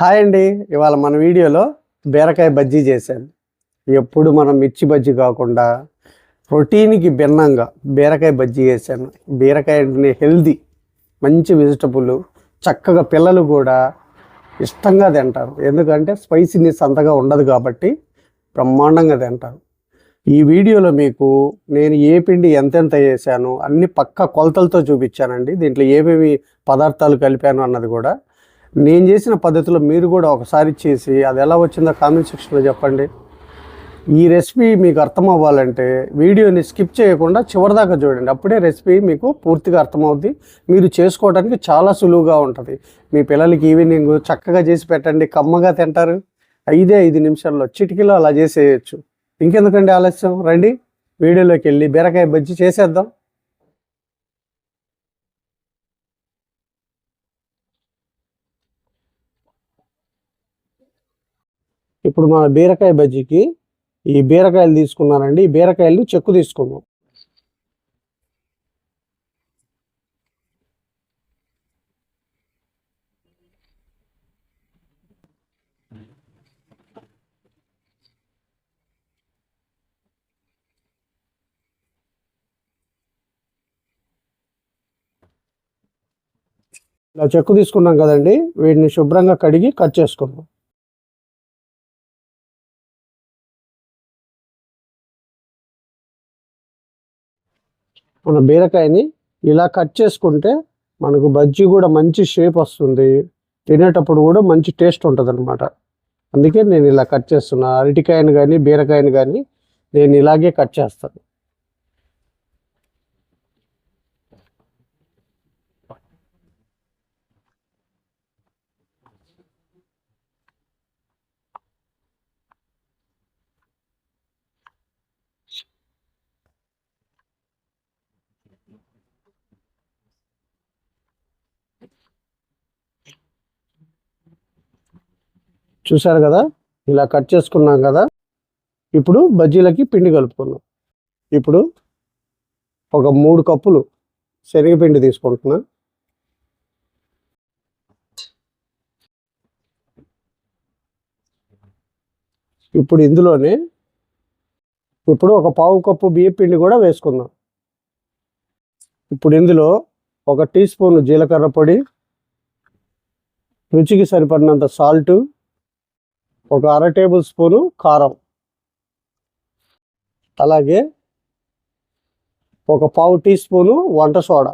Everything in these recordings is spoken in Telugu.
హాయ్ అండి. ఇవాళ మన వీడియోలో బీరకాయ బజ్జీ చేశాను. ఎప్పుడు మనం మిర్చి బజ్జీ కాకుండా ప్రోటీన్కి భిన్నంగా బీరకాయ బజ్జీ చేశాను. బీరకాయ అంటే హెల్దీ మంచి వెజిటబుల్ చక్కగా పిల్లలు కూడా ఇష్టంగా తింటారు. ఎందుకంటే స్పైసీనెస్ అంతగా ఉండదు కాబట్టి బ్రహ్మాండంగా తింటారు. ఈ వీడియోలో మీకు నేను ఏ పిండి ఎంతెంత వేసాను అన్ని పక్క కొలతలతో చూపించానండి. దీంట్లో ఏమేమి పదార్థాలు కలిపాను అన్నది కూడా నేను చేసిన పద్ధతిలో మీరు కూడా ఒకసారి చేసి అది ఎలా వచ్చిందో కామెంట్ సెక్షన్లో చెప్పండి. ఈ రెసిపీ మీకు అర్థం అవ్వాలంటే వీడియోని స్కిప్ చేయకుండా చివరిదాకా చూడండి. అప్పుడే రెసిపీ మీకు పూర్తిగా అర్థమవుద్ది మీరు చేసుకోవడానికి చాలా సులువుగా ఉంటుంది. మీ పిల్లలకి ఈవినింగ్ చక్కగా చేసి పెట్టండి. కమ్మగా తింటారు. ఐదే ఐదు నిమిషాల్లో చిటికీలో అలా చేసేయచ్చు. ఇంకెందుకండి ఆలస్యం? రండి. వీడియోలోకి వెళ్ళి బీరకాయ బజ్జి చేసేద్దాం. ఇప్పుడు మన బీరకాయ బజ్జీకి ఈ బీరకాయలు తీసుకున్నానండి. ఈ బీరకాయలు చెక్కు తీసుకున్నాం. ఇలా చెక్కు తీసుకున్నాం కదండి. వీటిని శుభ్రంగా కడిగి కట్ చేసుకుందాం మన బీరకాయని ఇలా కట్ చేసుకుంటే మనకు బజ్జీ కూడా మంచి షేప్ వస్తుంది. తినేటప్పుడు కూడా మంచి టేస్ట్ ఉంటుంది అనమాట అందుకే నేను ఇలా కట్ చేస్తున్నా. అరటికాయని కానీ బీరకాయని కానీ నేను ఇలాగే కట్ చేస్తాను. చూసారు కదా? ఇలా కట్ చేసుకున్నాం కదా? ఇప్పుడు బజ్జీలకి పిండి కలుపుకుందాం. ఇప్పుడు ఒక మూడు కప్పులు శనగపిండి తీసుకుంటున్నా. ఇప్పుడు ఇందులోనే ఇప్పుడు ఒక పావు కప్పు బియ్య పిండి కూడా వేసుకుందాం. ఇప్పుడు ఇందులో ఒక టీ స్పూన్ జీలకర్ర పొడి రుచికి సరిపడినంత సాల్టు ఒక అర టేబుల్ స్పూను కారం. అలాగే ఒక పావు టీ స్పూను వంట సోడా.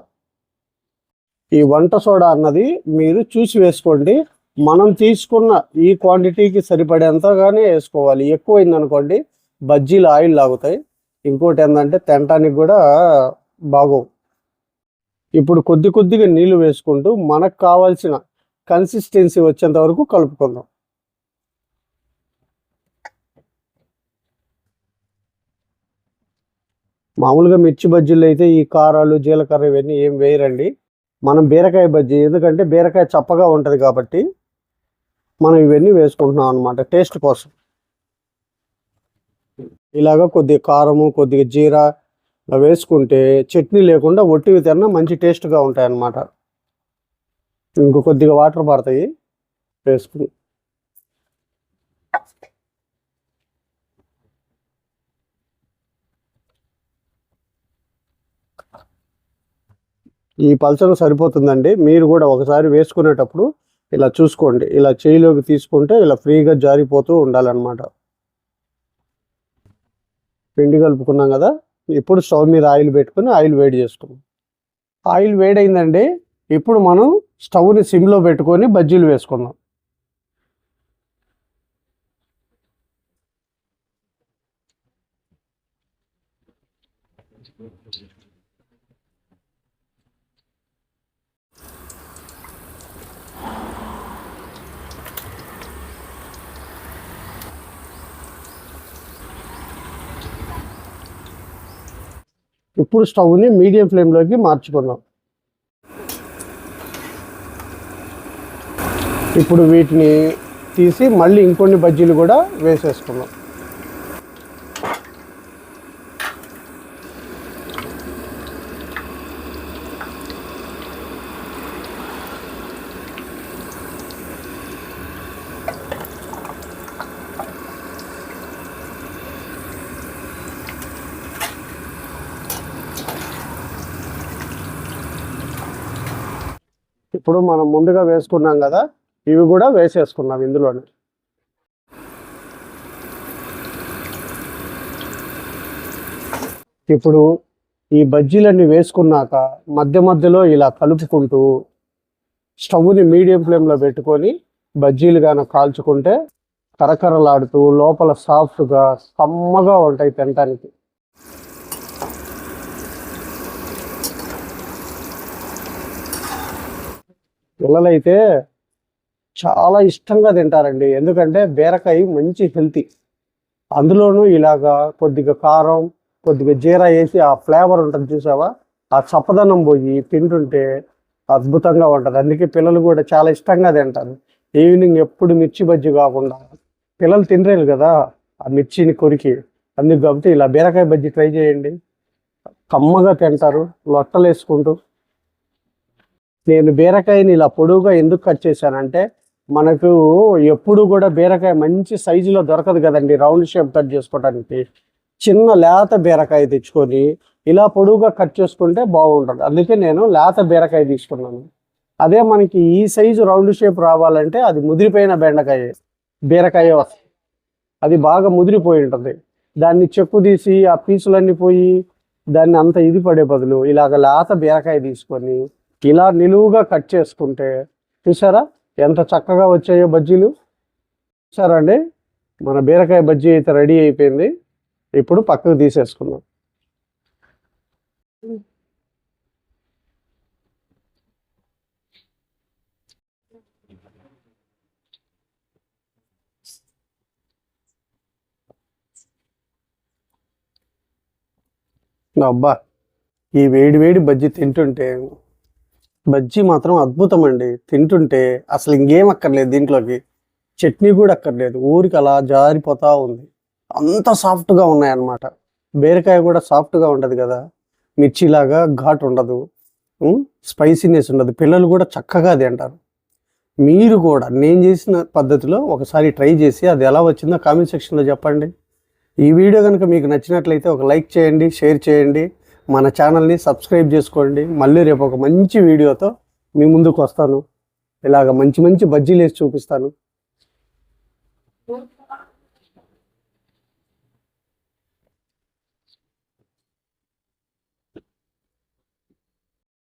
ఈ వంట సోడా అన్నది మీరు చూసి వేసుకోండి. మనం తీసుకున్న ఈ క్వాంటిటీకి సరిపడేంతగానే వేసుకోవాలి. ఎక్కువైందనుకోండి బజ్జీలు ఆయిల్ లాగుతాయి. ఇంకోటి ఏంటంటే తినటానికి కూడా బాగోవు. ఇప్పుడు కొద్ది కొద్దిగా నీళ్ళు వేసుకుంటూ మనకు కావాల్సిన కన్సిస్టెన్సీ వచ్చేంత వరకు కలుపుకుందాం. మామూలుగా మిర్చి బజ్జీలు అయితే ఈ కారాలు జీలకర్ర ఇవన్నీ ఏం వేయరండి. మనం బీరకాయ బజ్జీ ఎందుకంటే బీరకాయ చప్పగా ఉంటుంది కాబట్టి మనం ఇవన్నీ వేసుకుంటున్నాం అనమాట టేస్ట్ కోసం. ఇలాగ కొద్దిగా కారము కొద్దిగా జీరా వేసుకుంటే చట్నీ లేకుండా ఒట్టివి తిన్నా మంచి టేస్ట్గా ఉంటాయి అన్నమాట ఇంకో కొద్దిగా వాటర్ పడతాయి వేసుకుని ఈ పల్చన సరిపోతుందండి. మీరు కూడా ఒకసారి వేసుకునేటప్పుడు ఇలా చూసుకోండి. ఇలా చేయిలోకి తీసుకుంటే ఇలా ఫ్రీగా జారిపోతూ ఉండాలన్నమాట. పిండి కలుపుకున్నాం కదా ఇప్పుడు స్టవ్ మీద ఆయిల్ పెట్టుకుని ఆయిల్ వేడి చేసుకున్నాం ఆయిల్ వేడైందండి. ఇప్పుడు మనం స్టవ్ని సిమ్లో పెట్టుకొని బజ్జీలు వేసుకుందాం. ఇప్పుడు స్టవ్ని మీడియం ఫ్లేమ్లోకి మార్చుకుందాం. ఇప్పుడు వీటిని తీసి మళ్ళీ ఇంకొన్ని బజ్జీలు కూడా వేసేసుకున్నాం ఇప్పుడు మనం ముందుగా వేసుకున్నాం కదా ఇవి కూడా వేసేసుకున్నాం ఇందులోనే. ఇప్పుడు ఈ బజ్జీలన్నీ వేసుకున్నాక మధ్య మధ్యలో ఇలా కలుపుకుంటూ స్టవ్ని మీడియం ఫ్లేమ్లో పెట్టుకొని బజ్జీలు కానీ కాల్చుకుంటే కరకరలాడుతూ లోపల సాఫ్ట్గా కమ్మగా ఉంటాయి తినటానికి. పిల్లలైతే చాలా ఇష్టంగా తింటారండి. ఎందుకంటే బీరకాయ మంచి హెల్తీ అందులోనూ ఇలాగా కొద్దిగా కారం కొద్దిగా జీరా వేసి ఆ ఫ్లేవర్ ఉంటుంది చూసావా? ఆ చప్పదనం పోయి తింటుంటే అద్భుతంగా ఉంటుంది. అందుకే పిల్లలు కూడా చాలా ఇష్టంగా తింటారు. ఈవినింగ్ ఎప్పుడు మిర్చి బజ్జి కాకుండా పిల్లలు తినలేరు కదా ఆ మిర్చిని కొరికి. అందుకు కాబట్టి ఇలా బీరకాయ బజ్జి ట్రై చేయండి. కమ్మగా తింటారు లొట్టలు వేసుకుంటూ నేను బీరకాయని ఇలా పొడవుగా ఎందుకు కట్ చేశానంటే మనకు ఎప్పుడు కూడా బీరకాయ మంచి సైజులో దొరకదు కదండి. రౌండ్ షేప్ కట్ చేసుకోవడానికి చిన్న లేత బీరకాయ తెచ్చుకొని ఇలా పొడువుగా కట్ చేసుకుంటే బాగుంటుంది. అందుకే నేను లేత బీరకాయ తీసుకున్నాను. అదే మనకి ఈ సైజు రౌండ్ షేప్ రావాలంటే అది ముదిరిపోయిన బెండకాయ బీరకాయ వస్తుంది అది బాగా ముదిరిపోయి ఉంటుంది. దాన్ని చెక్కు తీసి ఆ పీసులన్నీ పోయి దాన్ని అంత ఇది పడే బదులు ఇలాగ లేత బీరకాయ తీసుకొని ఇలా నిలువుగా కట్ చేసుకుంటే చూసారా? ఎంత చక్కగా వచ్చాయో బజ్జీలు. చూసారా అండి మన బీరకాయ బజ్జీ అయితే రెడీ అయిపోయింది. ఇప్పుడు పక్కకు తీసేసుకుందాం. అబ్బా ఈ వేడి వేడి బజ్జీ తింటుంటే బజ్జీ మాత్రం అద్భుతం అండి తింటుంటే అసలు ఇంకేం అక్కర్లేదు దీంట్లోకి. చట్నీ కూడా అక్కర్లేదు. ఊరికి అలా జారిపోతా ఉంది. అంత సాఫ్ట్గా ఉన్నాయన్నమాట. బీరకాయ కూడా సాఫ్ట్గా ఉండదు కదా. మిర్చిలాగా ఘాట్ ఉండదు. స్పైసీనెస్ ఉండదు. పిల్లలు కూడా చక్కగా తింటారు మీరు కూడా నేను చేసిన పద్ధతిలో ఒకసారి ట్రై చేసి అది ఎలా వచ్చిందో కామెంట్ సెక్షన్లో చెప్పండి. ఈ వీడియో కనుక మీకు నచ్చినట్లయితే ఒక లైక్ చేయండి షేర్ చేయండి. మన ఛానల్ని సబ్స్క్రైబ్ చేసుకోండి. మళ్ళీ రేపు ఒక మంచి వీడియోతో మీ ముందుకు వస్తాను. ఇలాగ మంచి మంచి బజ్జీలు వేసి చూపిస్తాను.